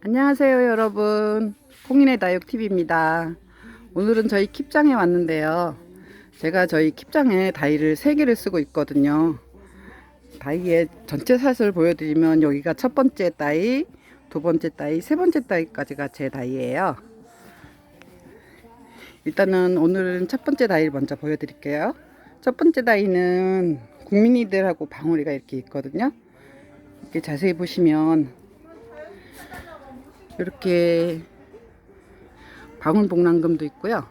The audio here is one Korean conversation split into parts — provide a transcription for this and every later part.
안녕하세요 여러분. 콩인의 다육TV입니다. 오늘은 저희 킵장에 왔는데요. 제가 저희 킵장에 다이를 3개를 쓰고 있거든요. 다이의 전체 샷을 보여드리면 여기가 첫 번째 다이 두 번째 다이 세 번째 다이까지가 제 다이예요. 일단은 오늘은 첫 번째 다이를 먼저 보여드릴게요. 첫 번째 다이는 국민이들하고 방울이가 이렇게 있거든요. 이렇게 자세히 보시면 이렇게 방울복랑금도 있고요.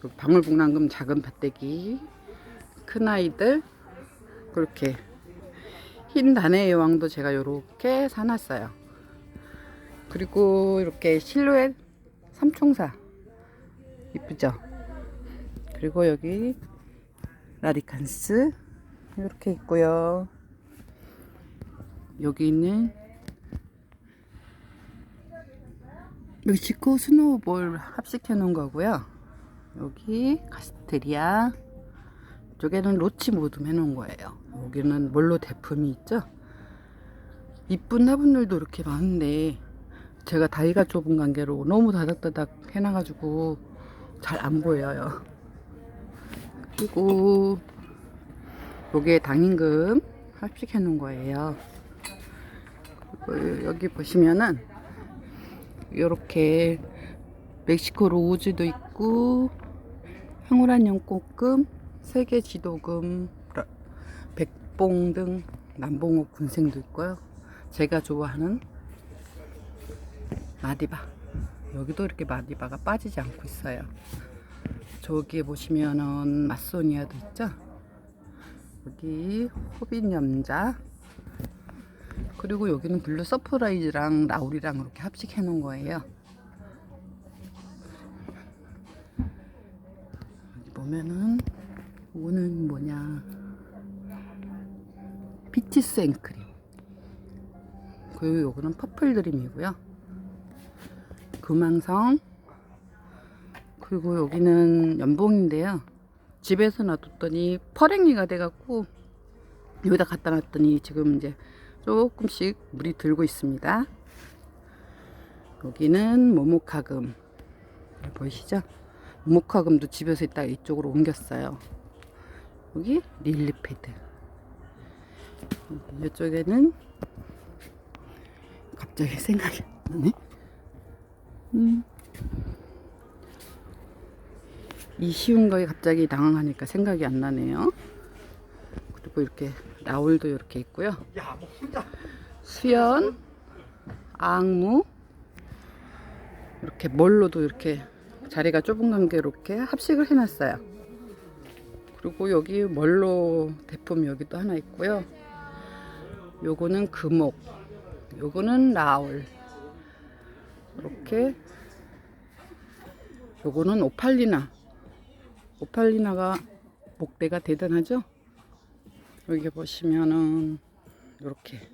그 방울복랑금 작은 밭대기, 큰 아이들, 그렇게 흰 단의 여왕도 제가 이렇게 사놨어요. 그리고 이렇게 실루엣 삼총사 이쁘죠? 그리고 여기 라디칸스 이렇게 있고요. 여기 있는 멕시코 스노우볼 합식해 놓은 거고요. 여기 카스테리아 이쪽에는 로치 모듬 해 놓은 거예요. 여기는 몰로 대품이 있죠. 이쁜 화분들도 이렇게 많은데 제가 다이가 좁은 관계로 너무 다닥다닥 해놔가지고 잘 안 보여요. 그리고 여기에 당임금 합식해 놓은 거예요. 여기 보시면은 이렇게 멕시코 로즈도 있고 황홀한 연꽃금, 세계 지도금, 백봉 등 남봉옥 군생도 있고요. 제가 좋아하는 마디바. 여기도 이렇게 마디바가 빠지지 않고 있어요. 저기에 보시면은 마소니아도 있죠. 여기 호빈 염자. 그리고 여기는 블루 서프라이즈랑 라울이랑 이렇게 합식해 놓은 거예요. 여기 보면은 이거는 뭐냐 피치스 앵크림 그리고 요거는 퍼플 드림이고요. 금왕성 그리고 여기는 연봉인데요. 집에서 놔뒀더니 퍼랭이가 돼갖고 여기다 갖다 놨더니 지금 이제 조금씩 물이 들고 있습니다. 여기는 모모카금 보이시죠? 모모카금도 집에서 있다가 이쪽으로 옮겼어요. 여기 릴리패드 이쪽에는 갑자기 생각이 안 나네. 음. 이 쉬운 거에 갑자기 당황하니까 생각이 안 나네요. 그리고 이렇게 나올도 이렇게 있고요. 수연, 앙무, 이렇게 멀로도 이렇게 자리가 좁은 관계로 이렇게 합식을 해놨어요. 그리고 여기 멀로 대품 여기도 하나 있고요. 요거는 금옥, 요거는 라울, 이렇게 요거는 오팔리나. 오팔리나가 목대가 대단하죠? 여기 보시면은 이렇게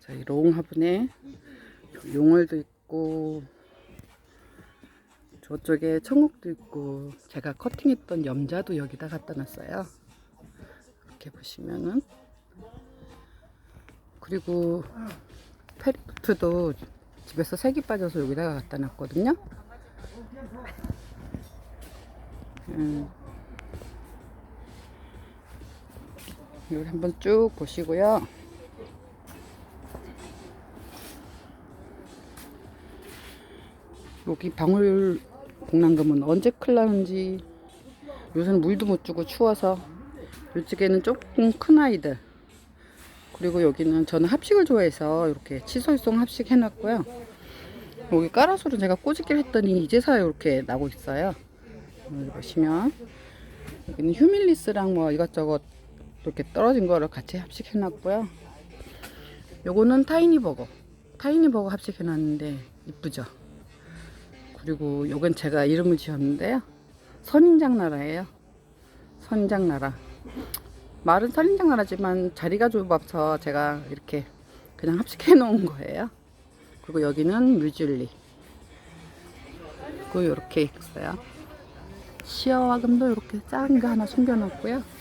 저희 롱 화분에 용월도 있고 저쪽에 청옥도 있고 제가 커팅했던 염자도 여기다 갖다 놨어요. 이렇게 보시면은 그리고 페리프트도 집에서 색이 빠져서 여기다가 갖다 놨거든요. 음. 여기 한번 쭉 보시고요. 여기 방울 공란금은 언제 클 나는지 요새는 물도 못 주고 추워서 이쪽에는 조금 큰 아이들 그리고 여기는 저는 합식을 좋아해서 이렇게 치솔송 합식 해놨고요. 여기 까라솔은 제가 꼬집기를 했더니 이제서야 이렇게 나고 있어요. 여기 보시면 여기는 휴밀리스랑 뭐 이것저것 이렇게 떨어진 거를 같이 합식해 놨고요. 요거는 타이니 버거. 타이니 버거 합식해 놨는데 이쁘죠? 그리고 요건 제가 이름을 지었는데요. 선인장 나라예요. 선인장 나라. 말은 선인장 나라지만 자리가 좁아서 제가 이렇게 그냥 합식해 놓은 거예요. 그리고 여기는 뮤즐리. 그리고 이렇게 있어요. 시어와금도 이렇게 작은 거 하나 숨겨놨고요.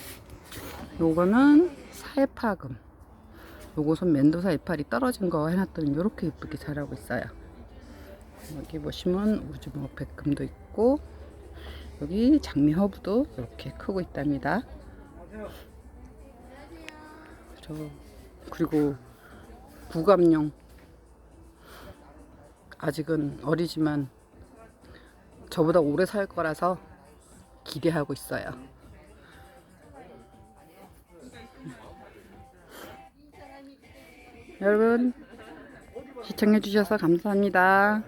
요거는 사이파금. 요것은 멘도사 이파리 떨어진 거 해놨더니 이렇게 예쁘게 자라고 있어요. 여기 보시면 우주먹 백금도 있고 여기 장미 허브도 이렇게 크고 있답니다. 저 그리고 부감용 아직은 어리지만 저보다 오래 살 거라서 기대하고 있어요. 여러분 시청해 주셔서 감사합니다.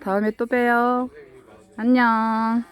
다음에 또 봬요. 안녕.